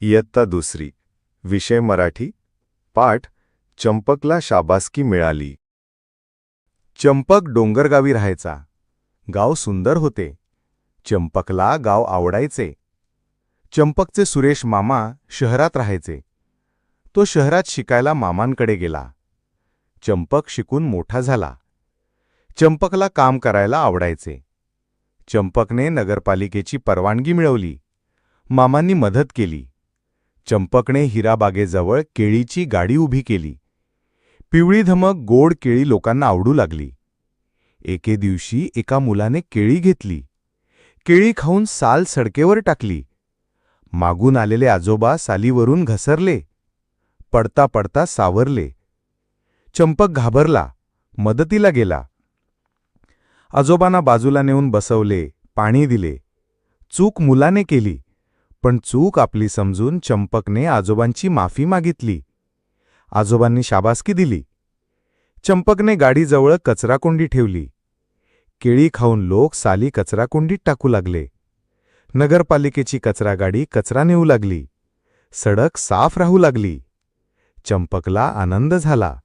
इयत्ता दुसरी. विषय मराठी. पाठ. चंपकला शाबासकी मिळाली. चंपक डोंगरगावी राहायचा. गाव सुंदर होते. चंपकला गाव आवडायचे. चंपकचे सुरेश मामा शहरात राहायचे. तो शहरात शिकायला मामांकडे गेला. चंपक शिकून मोठा झाला. चंपकला काम करायला आवडायचे. चंपकने नगरपालिकेची परवानगी मिळवली. मामांनी मदत केली. चंपकने हिराबागेजवळ केळीची गाडी उभी केली. पिवळी धमक गोड केळी लोकांना आवडू लागली. एके दिवशी एका मुलाने केळी घेतली. केळी खाऊन साल सडकेवर टाकली. मागून आलेले आजोबा सालीवरून घसरले. पडता पडता सावरले. चंपक घाबरला मदतीला गेला. आजोबांना बाजूला नेऊन बसवले पाणी दिले. चूक मुलाने केली. पण चूक आपली समजून चंपकने आजोबांची माफी मागितली. आजोबांनी शाबासकी दिली. चंपकने गाडीजवळ कचराकुंडी ठेवली. केळी खाऊन लोक साली कचराकुंडीत टाकू लागले. नगरपालिकेची कचरा गाडी कचरा नेऊ लागली. सडक साफ राहू लागली. चंपकला आनंद झाला.